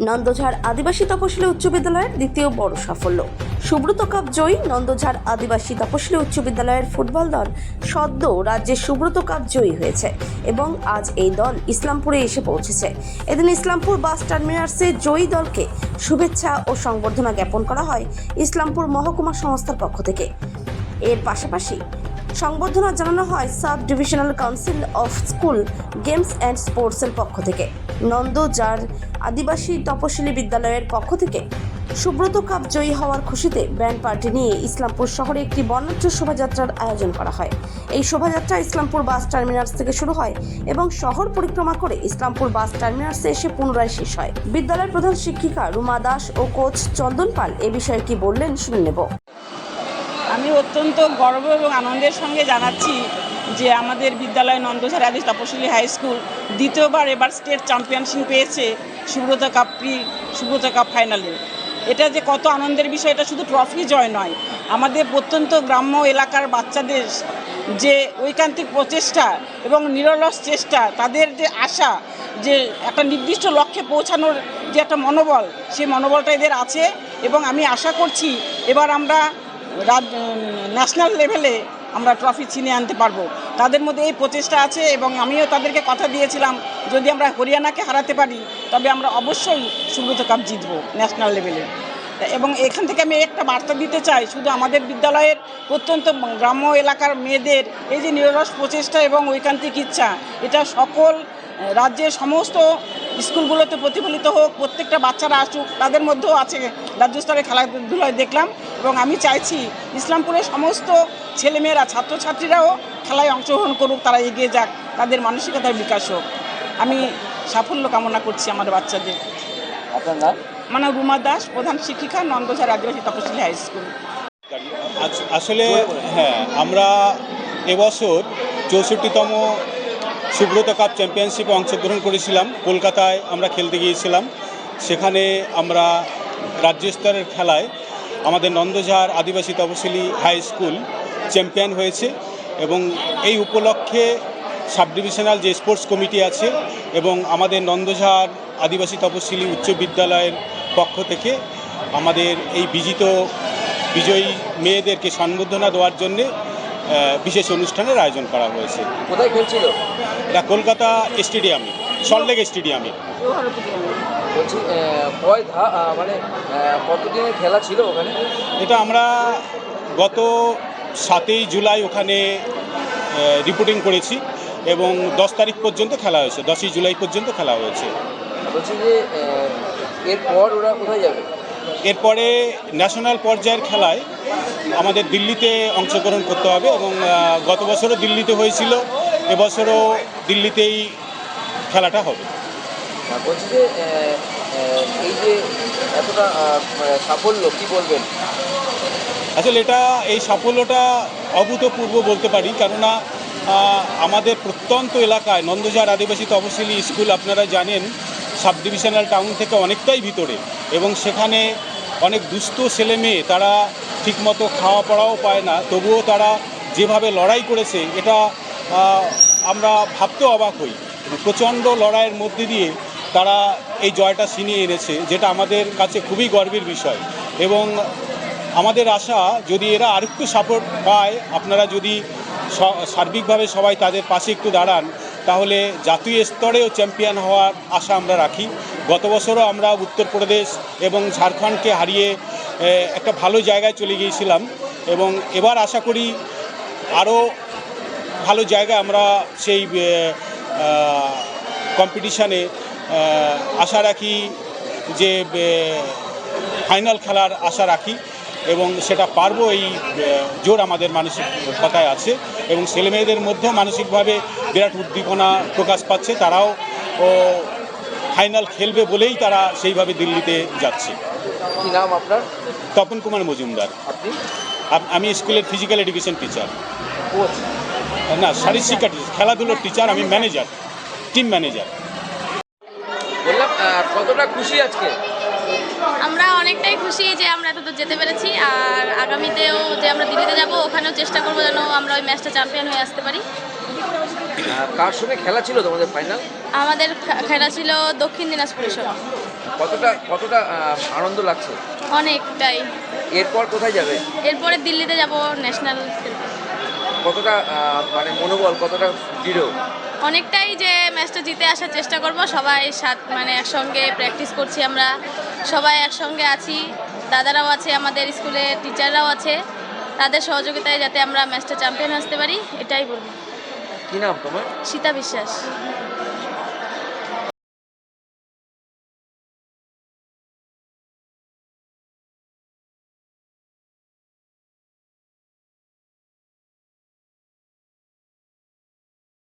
নন্দঝাড় আদিবাসী তপশিলি উচ্চ বিদ্যালয়ের দ্বিতীয় বড় সাফল্য। সুব্রত কাপ জয়ী নন্দঝাড় আদিবাসী তপশিলি উচ্চ বিদ্যালয়ের ফুটবল দল সদ্য রাজ্যে সুব্রত কাপ জয়ী হয়েছে এবং আজ এই দল ইসলামপুরে এসে পৌঁছেছে। এদিন ইসলামপুর বাস টার্মিনাসে জয়ী দলকে শুভেচ্ছা ও সংবর্ধনা জ্ঞাপন করা হয় ইসলামপুর মহকুমা সংস্থার পক্ষ থেকে। এর পাশাপাশি সংবর্ধনা জানানো হয় sub divisional council of school games and স্পোর্টসের পক্ষ থেকে। নন্দজার আদিবাসী তপশিলি বিদ্যালয়ের পক্ষ থেকে সুব্রত কাপ জয়ী হওয়ার খুশিতে ব্যান্ড পার্টি নিয়ে ইসলামপুর শহরে একটি বর্ণাঢ্য শোভাযাত্রার আয়োজন করা হয়। এই শোভাযাত্রা ইসলামপুর বাস টার্মিনাস থেকে শুরু হয় এবং শহর পরিক্রমা করে ইসলামপুর বাস টার্মিনাসে এসে পুনরায় শেষ হয়। বিদ্যালয়ের প্রধান শিক্ষিকা রুমা দাস ও কোচ চন্দন পাল এ বিষয়ে কি বললেন শুনে নেব। আমি অত্যন্ত গর্ব এবং আনন্দের সঙ্গে জানাচ্ছি যে আমাদের বিদ্যালয় নন্দঝাড় আদি তপশিলি হাই স্কুল দ্বিতীয়বার এবার স্টেট চ্যাম্পিয়নশিপ পেয়েছে Subroto cup pre Subroto cup ফাইনালে। এটা যে কত আনন্দের বিষয়, এটা শুধু ট্রফি জয় নয়। আমাদের প্রত্যন্ত গ্রাম্য এলাকার বাচ্চাদের যে ঐকান্তিক প্রচেষ্টা এবং নিরলস চেষ্টা, তাদের যে আশা, যে একটা নির্দিষ্ট লক্ষ্যে পৌঁছানোর যে একটা মনোবল, সেই মনোবলটা এদের আছে এবং আমি আশা করছি এবার আমরা রাজ ন্যাশনাল লেভেলে আমরা ট্রফি ছিনিয়ে আনতে পারব। তাদের মধ্যে এই প্রচেষ্টা আছে এবং আমিও তাদেরকে কথা দিয়েছিলাম, যদি আমরা হরিয়ানাকে হারাতে পারি, তবে আমরা অবশ্যই সুব্রত কাপ জিতবো ন্যাশনাল লেভেলে এবং এখান থেকে আমি একটা বার্তা দিতে চাই, শুধু আমাদের বিদ্যালয়ের প্রত্যন্ত গ্রাম্য এলাকার মেয়েদের, এই যে নিরস প্রচেষ্টা এবং ঐকান্তিক ইচ্ছা, এটা সকল রাজ্যের সমস্ত স্কুলগুলোতে প্রতিফলিত হোক প্রত্যেকটা বাচ্চারা আসুক তাদের মধ্যেও আছে রাজ্য স্তরে খেলাধুলায় দেখলাম এবং আমি চাইছি ইসলামপুরের সমস্ত ছেলেমেয়েরা ছাত্রছাত্রীরাও খেলায় অংশগ্রহণ করুক তারা এগিয়ে যাক তাদের মানসিকতার বিকাশ হোক। আমি সাফল্য কামনা করছি আমার বাচ্চাদের। আপনার নাম? মানে রুমা দাস প্রধান শিক্ষিকা নন্দঝাড় আদিবাসী তপশিলি হাই স্কুল। আসলে হ্যাঁ আমরা এবছর চৌষট্টিতম সুব্রত কাপ চ্যাম্পিয়নশিপে অংশগ্রহণ করেছিলাম। কলকাতায় আমরা খেলতে গিয়েছিলাম। সেখানে আমরা রাজ্য স্তরের খেলায় আমাদের নন্দঝাড় আদিবাসী তপশিলি হাই স্কুল চ্যাম্পিয়ন হয়েছে এবং এই উপলক্ষে সাব ডিভিশনাল যে স্পোর্টস কমিটি আছে এবং আমাদের নন্দঝাড় আদিবাসী তপশিলি উচ্চ বিদ্যালয়ের পক্ষ থেকে আমাদের এই বিজিত বিজয়ী মেয়েদেরকে সম্বর্ধনা দেওয়ার জন্যে বিশেষ অনুষ্ঠানের আয়োজন করা হয়েছে। কোথায় খেলছিল? এটা কলকাতা স্টেডিয়ামে সল্টলেক স্টেডিয়ামে। বলছি কয় মানে কতদিনের খেলা ছিল ওখানে? এটা আমরা গত সাতই জুলাই ওখানে রিপোর্টিং করেছি এবং দশ তারিখ পর্যন্ত খেলা হয়েছে দশই জুলাই পর্যন্ত খেলা হয়েছে। বলছি যে এরপর ওরা কোথায় যাবে? এরপরে ন্যাশনাল পর্যায়ের খেলায় আমাদের দিল্লিতে অংশগ্রহণ করতে হবে এবং গত বছরও দিল্লিতে হয়েছিল এবছরও দিল্লিতেই খেলাটা হবে। বলছি যে এই যে এতটা সাফল্য কি বলবেন? আসলে এটা এই সাফল্যটা অভূতপূর্ব বলতে পারি কেননা আমাদের প্রত্যন্ত এলাকায় নন্দঝাড় আদিবাসী তপশিলি স্কুল আপনারা জানেন সাব ডিভিশনাল টাউন থেকে অনেকটাই ভিতরে এবং সেখানে অনেক দুস্থ ছেলে মেয়ে তারা ঠিকমতো খাওয়া পড়াও পায় না, তবুও তারা যেভাবে লড়াই করেছে এটা আমরা ভাবতেও অবাক হই। প্রচণ্ড লড়াইয়ের মধ্যে দিয়ে তারা এই জয়টা ছিনিয়ে এনেছে, যেটা আমাদের কাছে খুবই গর্বের বিষয়। এবং আমাদের আশা যদি এরা আরেকটু সাপোর্ট পায়, আপনারা যদি সার্বিকভাবে সবাই তাদের পাশে একটু দাঁড়ান, তাহলে জাতীয় স্তরেও চ্যাম্পিয়ন হওয়ার আশা আমরা রাখি। গত বছরও আমরা উত্তরপ্রদেশ এবং ঝাড়খণ্ডকে হারিয়ে একটা ভালো জায়গায় চলে গিয়েছিলাম এবং এবার আশা করি আরও ভালো জায়গায় আমরা সেই কম্পিটিশানে আশা রাখি যে ফাইনাল খেলার আশা রাখি। এবং সেটা পারব এই জোর আমাদের মানসিক মানসিকতায় আছে এবং ছেলেমেয়েদের মধ্যেও মানসিকভাবে বিরাট উদ্দীপনা প্রকাশ পাচ্ছে তারাও ও ফাইনাল খেলবে বলেই তারা সেইভাবে দিল্লিতে যাচ্ছে। কি নাম আপনার? তপন কুমার মজুমদার। আপনি? আমি স্কুলের ফিজিক্যাল এডুকেশন টিচার না শারীর শিক্ষা টিচার খেলাধুলোর টিচার আমি ম্যানেজার টিম ম্যানেজার বললাম কতটা খুশি আজকে? আমরা অনেকটাই খুশি যে আমরা এতদূর যেতে পেরেছি আর আগামীতেও যে আমরা দিল্লিতে যাব ওখানেও চেষ্টা করব যেন আমরা ওই ম্যাচটা চ্যাম্পিয়ন হয়ে আসতে পারি। কার সঙ্গে খেলা ছিল তোমাদের ফাইনাল আমাদের খেলা ছিল দক্ষিণ দিনাজপুরের সঙ্গে কতটা কতটা আনন্দ লাগছে? অনেকটাই। এরপর কোথায় যাবে? এরপরে দিল্লিতে যাব ন্যাশনাল কতটা মানে মনোবল কতটা দৃঢ়? অনেকটাই যে ম্যাচটা জিতে আসার চেষ্টা করব সবাই সাথ মানে একসঙ্গে প্র্যাকটিস করছি আমরা। সবাই একসঙ্গে আছি দাদারাও আছে আমাদের স্কুলে টিচাররাও আছে। তাদের সহযোগিতায় যাতে আমরা ম্যাচটা চ্যাম্পিয়ন আসতে পারি এটাই বলব। কি নাম তোমার? সীতা বিশ্বাস।